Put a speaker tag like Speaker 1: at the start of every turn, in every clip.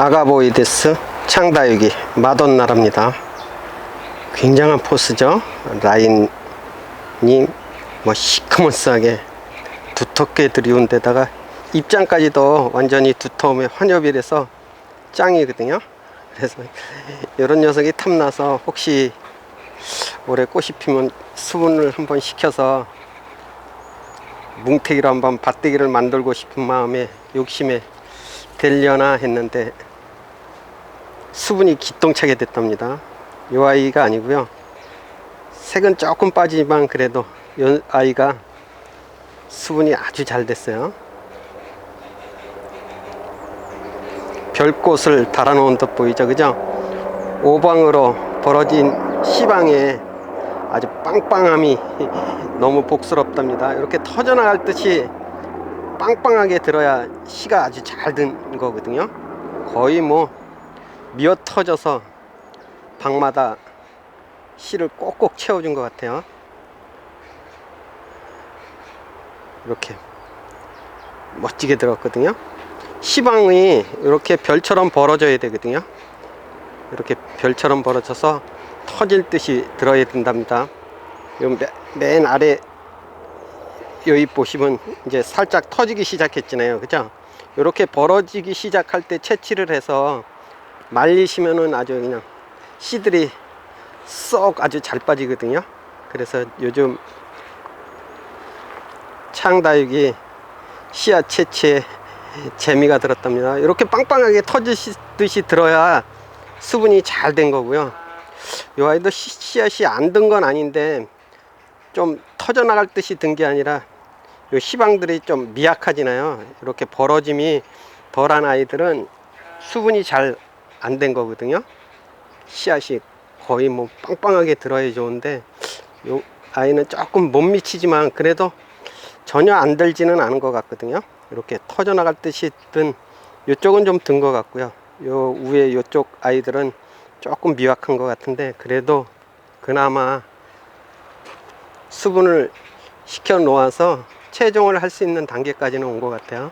Speaker 1: 아가보이데스 창다육이 마돈나랍니다. 굉장한 포스죠. 라인이 뭐 시커먼싸게 두텁게 들이운 데다가 입장까지도 완전히 두터움에 환엽이라서 짱이거든요. 그래서 이런 녀석이 탐나서 혹시 올해 꽃이 피면 수분을 한번 식혀서 뭉태기로 한번 밭대기를 만들고 싶은 마음에 욕심에 되려나 했는데 수분이 기똥차게 됐답니다. 이 아이가 아니고요. 색은 조금 빠지지만 그래도 이 아이가 수분이 아주 잘 됐어요. 별꽃을 달아놓은 듯 보이죠, 그죠? 오방으로 벌어진 시방에 아주 빵빵함이 너무 복스럽답니다. 이렇게 터져나갈 듯이 빵빵하게 들어야 시가 아주 잘 든 거거든요. 거의 뭐 미어 터져서 방마다 씨를 꼭꼭 채워준 것 같아요. 이렇게 멋지게 들었거든요. 시방이 이렇게 별처럼 벌어져야 되거든요. 이렇게 별처럼 벌어져서 터질 듯이 들어야 된답니다. 요 맨- 맨 아래 여기 보시면 이제 살짝 터지기 시작했잖아요. 그죠? 이렇게 벌어지기 시작할 때 채취를 해서 말리시면은 아주 그냥 씨들이 쏙 아주 잘 빠지거든요. 그래서 요즘 창다육이 씨앗 채취에 재미가 들었답니다. 이렇게 빵빵하게 터지듯이 들어야 수분이 잘 된 거고요. 이 아이도 씨- 씨앗이 안 든 건 아닌데 좀 터져 나갈 듯이 든 게 아니라 요 시방들이 좀 미약하지나요. 이렇게 벌어짐이 덜한 아이들은 수분이 잘 안 된 거거든요. 씨앗이 거의 뭐 빵빵하게 들어야 좋은데 요 아이는 조금 못 미치지만 그래도 전혀 안 들지는 않은 것 같거든요. 이렇게 터져 나갈 듯이 든 이쪽은 좀 든 것 같고요. 요 위에 요쪽 아이들은 조금 미약한 것 같은데 그래도 그나마 수분을 시켜 놓아서 체종을 할 수 있는 단계까지는 온 것 같아요.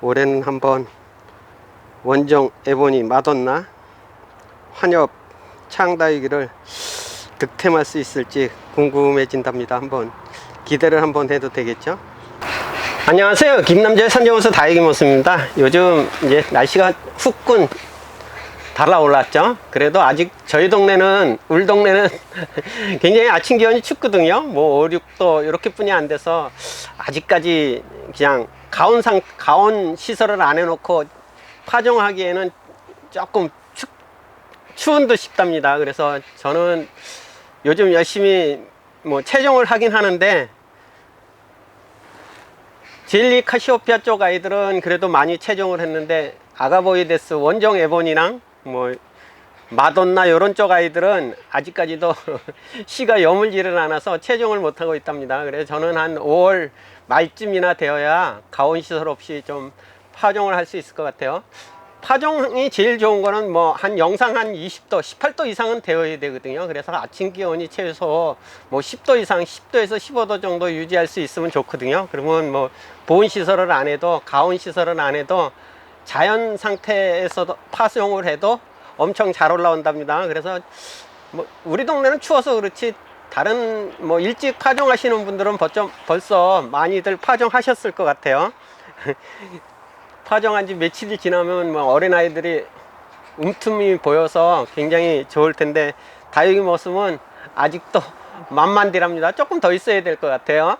Speaker 1: 올해는 한번 원정 에보니 마돈나 환엽 창다이기를 득템할 수 있을지 궁금해진답니다. 한번 기대를 한번 해도 되겠죠? 안녕하세요. 김남재 산정호수 다이기 모습입니다. 요즘 이제 날씨가 후끈 달아올랐죠. 그래도 아직 저희 동네는 울 동네는 굉장히 아침 기온이 춥거든요. 뭐 5, 6도 이렇게뿐이 안 돼서 아직까지 그냥 가온 상 가온 시설을 안 해놓고 파종하기에는 조금 추, 추운 듯 싶답니다. 그래서 저는 요즘 열심히 뭐 체종을 하긴 하는데 젤리 카시오피아 쪽 아이들은 그래도 많이 체종을 했는데 아가보이데스 원정 에본이랑 뭐 마돈나 이런 쪽 아이들은 아직까지도 씨가 여물지를 않아서 체종을 못하고 있답니다. 그래서 저는 한 5월 말쯤이나 되어야 가온 시설 없이 좀 파종을 할 수 있을 것 같아요. 파종이 제일 좋은 거는 뭐 한 영상 한 20도, 18도 이상은 되어야 되거든요. 그래서 아침 기온이 최소 뭐 10도 이상, 10도에서 15도 정도 유지할 수 있으면 좋거든요. 그러면 뭐 보온 시설을 안 해도 가온 시설을 안 해도 자연 상태에서도 파종을 해도 엄청 잘 올라온답니다. 그래서 뭐 우리 동네는 추워서 그렇지 다른 뭐 일찍 파종하시는 분들은 벌써 많이들 파종하셨을 것 같아요. 파종한 지 며칠이 지나면 뭐 어린아이들이 움틈이 보여서 굉장히 좋을 텐데 다육이 모습은 아직도 만만디랍니다. 조금 더 있어야 될 것 같아요.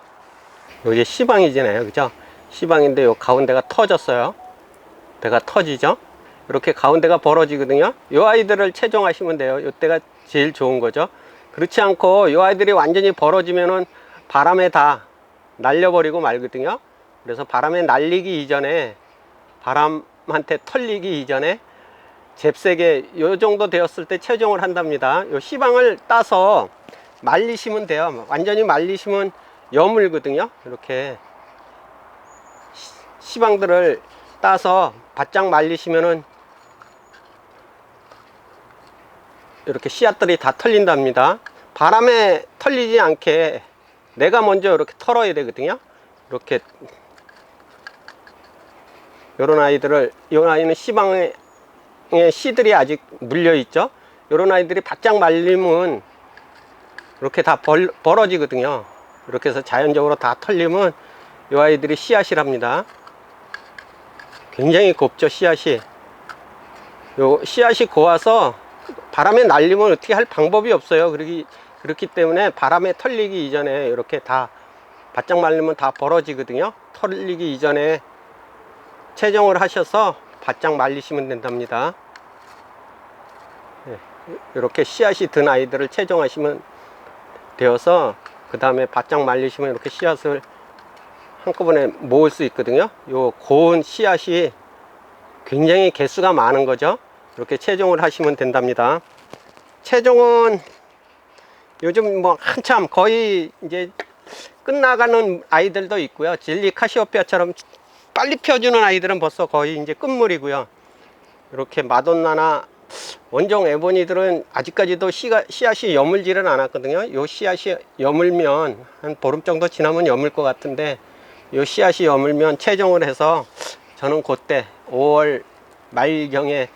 Speaker 1: 여기 시방이잖아요. 그죠? 시방인데 요 가운데가 터졌어요. 배가 터지죠? 이렇게 가운데가 벌어지거든요. 이 아이들을 체종하시면 돼요. 이때가 제일 좋은 거죠. 그렇지 않고 이 아이들이 완전히 벌어지면은 바람에 다 날려버리고 말거든요. 그래서 바람에 날리기 이전에 바람한테 털리기 이전에 잽세게 요 정도 되었을 때 체종을 한답니다. 요 시방을 따서 말리시면 돼요. 완전히 말리시면 여물거든요. 이렇게 시- 시방들을 따서 바짝 말리시면은 이렇게 씨앗들이 다 털린답니다. 바람에 털리지 않게 내가 먼저 이렇게 털어야 되거든요. 이렇게 요런 아이들을 이 아이는 씨방에 씨들이 아직 물려 있죠? 요런 아이들이 바짝 말리면 이렇게 다 벌, 벌어지거든요. 이렇게 해서 자연적으로 다 털리면 이 아이들이 씨앗이랍니다. 굉장히 곱죠 씨앗이. 요 씨앗이 고와서 바람에 날리면 어떻게 할 방법이 없어요. 그러기, 그렇기 때문에 바람에 털리기 이전에 이렇게 다 바짝 말리면 다 벌어지거든요. 털리기 이전에 채정을 하셔서 바짝 말리시면 된답니다. 예, 이렇게 씨앗이 든 아이들을 채정하시면 되어서 그 다음에 바짝 말리시면 이렇게 씨앗을 한꺼번에 모을 수 있거든요. 요 고운 씨앗이 굉장히 개수가 많은 거죠. 이렇게 채종을 하시면 된답니다. 채종은 요즘 뭐 한참 거의 이제 끝나가는 아이들도 있고요. 젤리 카시오페아처럼 빨리 펴주는 아이들은 벌써 거의 이제 끝물이고요. 이렇게 마돈나나 원종 에보니들은 아직까지도 씨가, 씨앗이 여물지는 않았거든요. 요 씨앗이 여물면 한 보름 정도 지나면 여물 것 같은데 요 씨앗이 여물면 채종을 해서 저는 그때 5월 말경에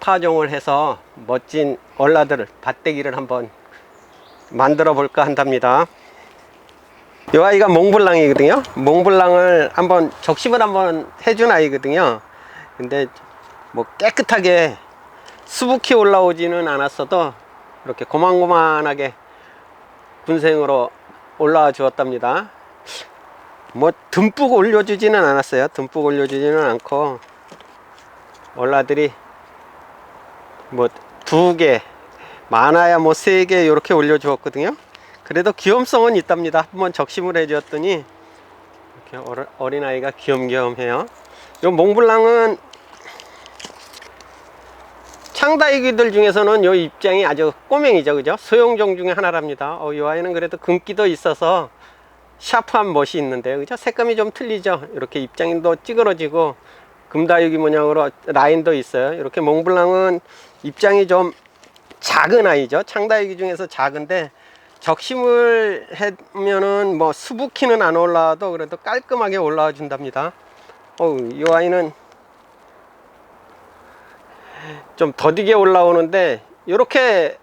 Speaker 1: 파종을 해서 멋진 얼라들을 밭대기를 한번 만들어 볼까 한답니다 이 아이가 몽블랑이거든요. 몽블랑을 한번 적심을 한번 해준 아이거든요. 근데 뭐 깨끗하게 수북히 올라오지는 않았어도 이렇게 고만고만하게 군생으로 올라와 주었답니다. 뭐 듬뿍 올려주지는 않았어요. 듬뿍 올려주지는 않고 얼라들이 뭐 두 개 많아야 뭐 세 개 이렇게 올려주었거든요 그래도 귀염성은 있답니다. 한번 적심을 해주었더니 이렇게 어린아이가 귀염귀염해요. 요 몽블랑은 창다이기들 중에서는 요 입장이 아주 꼬맹이죠. 그죠? 소형종 중에 하나랍니다. 어, 이 아이는 그래도 금기도 있어서 샤프한 멋이 있는데 그죠? 색감이 좀 틀리죠. 이렇게 입장도 찌그러지고 금다육이 모양으로 라인도 있어요. 이렇게 몽블랑은 입장이 좀 작은 아이죠. 창다육이 중에서 작은데 적심을 하면은 뭐 수북히는 안 올라와도 그래도 깔끔하게 올라와 준답니다. 어우 이 아이는 좀 더디게 올라오는데 이렇게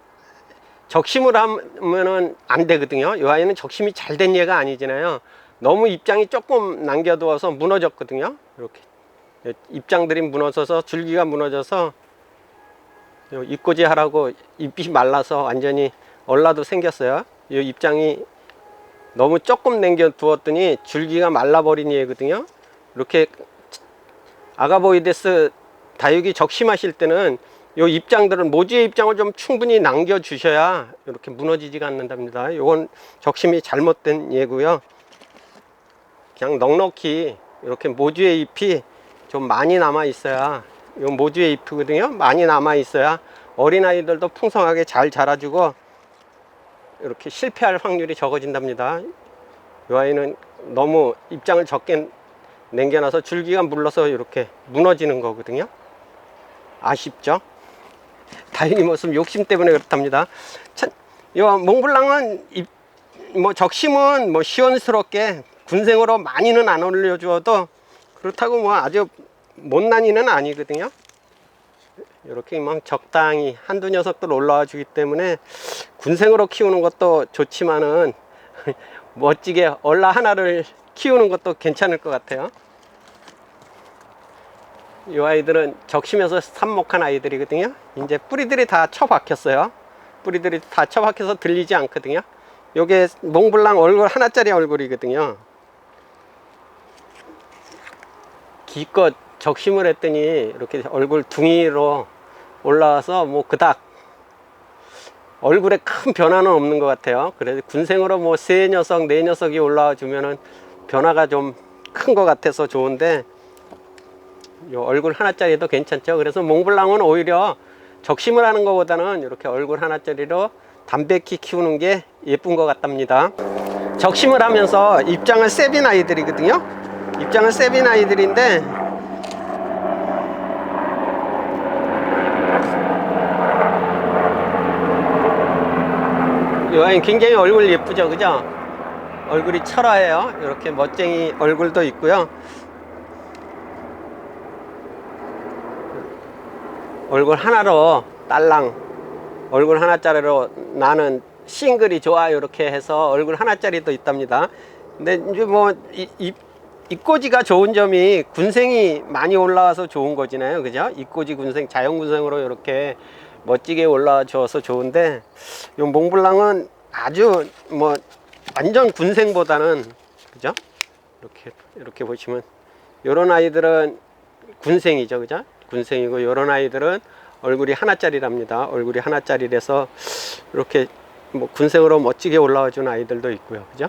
Speaker 1: 적심을 하면은 안 되거든요. 이 아이는 적심이 잘 된 얘가 아니잖아요. 너무 입장이 조금 남겨두어서 무너졌거든요. 이렇게. 입장들이 무너져서 줄기가 무너져서 잎꽂이 하라고 잎이 말라서 완전히 얼라도 생겼어요. 이 입장이 너무 조금 남겨 두었더니 줄기가 말라버린 얘거든요. 이렇게 아가보이데스 다육이 적심하실 때는 요 입장들은 모주의 입장을 좀 충분히 남겨 주셔야 이렇게 무너지지가 않는답니다. 이건 적심이 잘못된 예고요. 그냥 넉넉히 이렇게 모주의 잎이 좀 많이 남아 있어야 요 모주의 잎이거든요. 많이 남아 있어야 어린아이들도 풍성하게 잘 자라주고 이렇게 실패할 확률이 적어진답니다. 이 아이는 너무 입장을 적게 남겨놔서 줄기가 물러서 이렇게 무너지는 거거든요. 아쉽죠? 다행히 무슨 욕심 때문에 그렇답니다. 참, 이 몽블랑은 입, 뭐 적심은 뭐 시원스럽게 군생으로 많이는 안 올려주어도 그렇다고 뭐 아주 못난이는 아니거든요 이렇게 막 적당히 한두 녀석들 올라와 주기 때문에 군생으로 키우는 것도 좋지만은 멋지게 얼라 하나를 키우는 것도 괜찮을 것 같아요. 이 아이들은 적심에서 삽목한 아이들이거든요. 이제 뿌리들이 다 처박혔어요. 뿌리들이 다 처박혀서 들리지 않거든요. 요게 몽블랑 얼굴 하나짜리 얼굴이거든요. 기껏 적심을 했더니 이렇게 얼굴 둥이로 올라와서 뭐 그닥 얼굴에 큰 변화는 없는 것 같아요. 그래서 군생으로 뭐 세 녀석 네 녀석이 올라와 주면은 변화가 좀 큰 것 같아서 좋은데 요 얼굴 하나짜리도 괜찮죠. 그래서 몽블랑은 오히려 적심을 하는 것보다는 이렇게 얼굴 하나짜리로 담백히 키우는 게 예쁜 것 같답니다. 적심을 하면서 입장을 세빈 아이들이거든요. 입장을 세빈 아이들인데 여왕이 굉장히 얼굴 예쁘죠 그죠? 얼굴이 철화예요. 이렇게 멋쟁이 얼굴도 있고요. 얼굴 하나로 딸랑 얼굴 하나짜리로 나는 싱글이 좋아 이렇게 해서 얼굴 하나짜리도 있답니다. 근데 이제 뭐 이, 이, 입꼬지가 좋은 점이 군생이 많이 올라와서 좋은 거잖아요 그죠? 입꼬지 군생 자연군생으로 이렇게 멋지게 올라와줘서 좋은데 이 몽블랑은 아주 뭐 완전 군생보다는 그죠? 이렇게 이렇게 보시면 요런 아이들은 군생이죠. 그죠? 군생이고 요런 아이들은 얼굴이 하나짜리랍니다. 얼굴이 하나짜리라서 이렇게 뭐 군생으로 멋지게 올라와 준 아이들도 있고요. 그죠?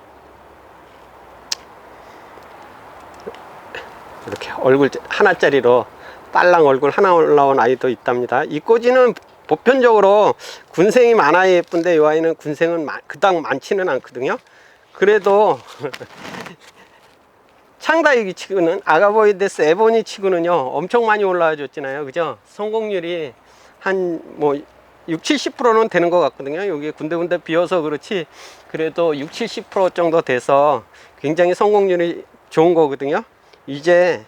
Speaker 1: 이렇게 얼굴 하나짜리로 딸랑 얼굴 하나 올라온 아이도 있답니다. 이 꼬지는 보편적으로 군생이 많아야 예쁜데 이 아이는 군생은 마- 그닥 많지는 않거든요. 그래도 창다육이 치고는 아가보이데스 에보니 치고는요 엄청 많이 올라와 줬잖아요. 그죠? 성공률이 한 뭐 6, 70%는 되는 것 같거든요. 여기 군데군데 비어서 그렇지 그래도 6, 70% 정도 돼서 굉장히 성공률이 좋은 거거든요. 이제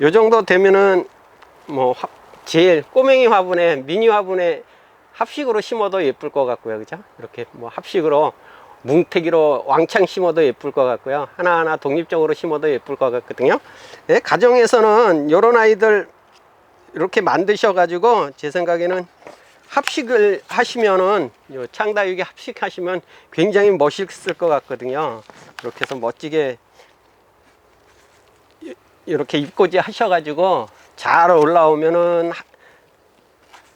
Speaker 1: 요 정도 되면은 뭐 화- 제일 꼬맹이 화분에 미니 화분에 합식으로 심어도 예쁠 것 같고요. 그죠? 이렇게 뭐 합식으로 뭉태기로 왕창 심어도 예쁠 것 같고요. 하나하나 독립적으로 심어도 예쁠 것 같거든요. 예, 가정에서는 이런 아이들 이렇게 만드셔 가지고 제 생각에는 합식을 하시면은 요 창다육이 합식하시면 굉장히 멋있을 것 같거든요. 이렇게 해서 멋지게 이- 이렇게 입꼬지 하셔 가지고 잘 올라오면은 하-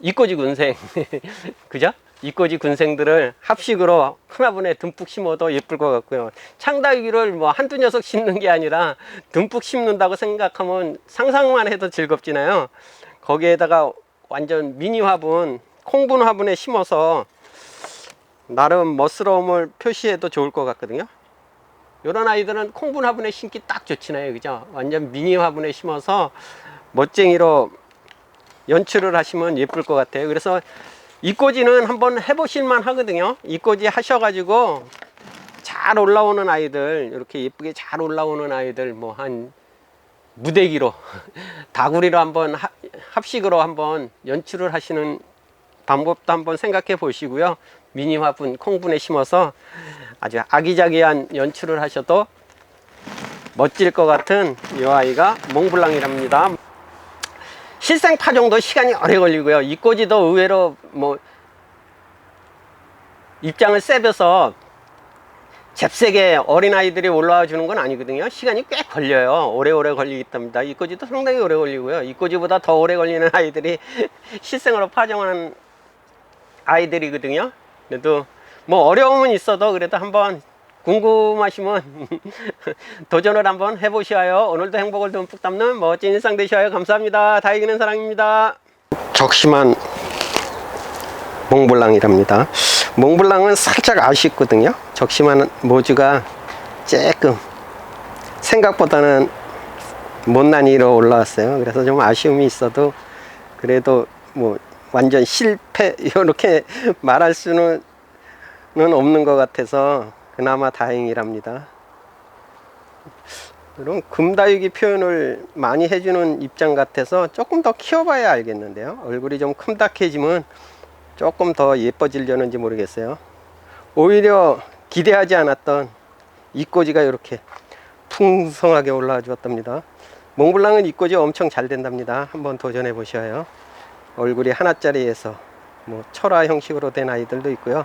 Speaker 1: 입꼬지 군생 그죠? 입꼬지 군생들을 합식으로 큰 화분에 듬뿍 심어도 예쁠 것 같고요. 창다육이를 뭐 한두 녀석 심는 게 아니라 듬뿍 심는다고 생각하면 상상만 해도 즐겁잖아요. 거기에다가 완전 미니 화분, 콩분 화분에 심어서 나름 멋스러움을 표시해도 좋을 것 같거든요. 이런 아이들은 콩분 화분에 심기 딱 좋잖아요. 그죠? 완전 미니 화분에 심어서 멋쟁이로 연출을 하시면 예쁠 것 같아요. 그래서 이꼬지는 한번 해보실만 하거든요. 이꼬지 하셔가지고 잘 올라오는 아이들, 이렇게 예쁘게 잘 올라오는 아이들, 뭐 한 무대기로, 다구리로 한번 하- 합식으로 한번 연출을 하시는 방법도 한번 생각해 보시고요. 미니 화분, 콩분에 심어서 아주 아기자기한 연출을 하셔도 멋질 것 같은 이 아이가 몽블랑이랍니다. 실생 파종도 시간이 오래 걸리고요. 이 꼬지도 의외로 뭐 입장을 세벼서 잽세게 어린아이들이 올라와 주는 건 아니거든요. 시간이 꽤 걸려요. 오래오래 걸리기 때문에. 이 꼬지도 상당히 오래 걸리고요. 이 꼬지보다 더 오래 걸리는 아이들이 실생으로 파종하는 아이들이거든요. 그래도 뭐 어려움은 있어도 그래도 한번 궁금하시면 도전을 한번 해보셔요. 오늘도 행복을 듬뿍 담는 멋진 일상 되셔요. 감사합니다. 다이기는 사랑입니다. 적심한 몽블랑이랍니다. 몽블랑은 살짝 아쉽거든요. 적심한 모주가 조금 생각보다는 못난 이로 올라왔어요. 그래서 좀 아쉬움이 있어도 그래도 뭐 완전 실패 이렇게 말할 수는 없는 것 같아서 그나마 다행이랍니다. 그럼 금다육이 표현을 많이 해주는 입장 같아서 조금 더 키워봐야 알겠는데요. 얼굴이 좀 큼닥해지면 조금 더 예뻐지려는지 모르겠어요. 오히려 기대하지 않았던 이꼬지가 이렇게 풍성하게 올라와 주었답니다. 몽블랑은 이꼬지 엄청 잘 된답니다. 한번 도전해 보셔요. 얼굴이 하나짜리에서 뭐 철화 형식으로 된 아이들도 있고요.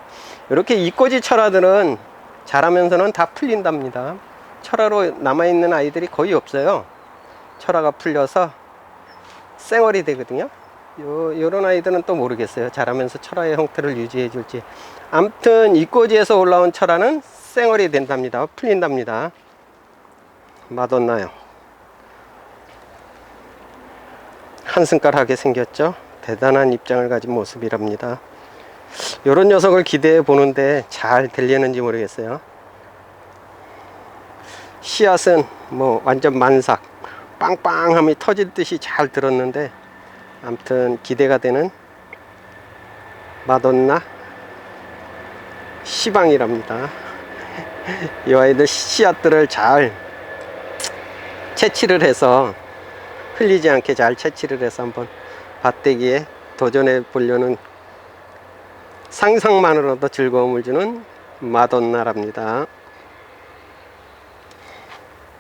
Speaker 1: 이렇게 이꼬지 철화들은 자라면서는 다 풀린답니다. 철화로 남아있는 아이들이 거의 없어요. 철화가 풀려서 쌩얼이 되거든요. 요, 요런 아이들은 또 모르겠어요. 자라면서 철화의 형태를 유지해 줄지. 암튼 이꼬지에서 올라온 철화는 쌩얼이 된답니다. 풀린답니다. 맛없나요? 한승깔하게 생겼죠? 대단한 입장을 가진 모습이랍니다. 요런 녀석을 기대해 보는데 잘 되려는지 모르겠어요. 씨앗은 뭐 완전 만삭, 빵빵함이 터질 듯이 잘 들었는데, 아무튼 기대가 되는 마돈나 시방이랍니다. 이 아이들 씨앗들을 잘 채취를 해서 흘리지 않게 잘 채취를 해서 한번 밭대기에 도전해 보려는 상상만으로도 즐거움을 주는 마돈나랍니다.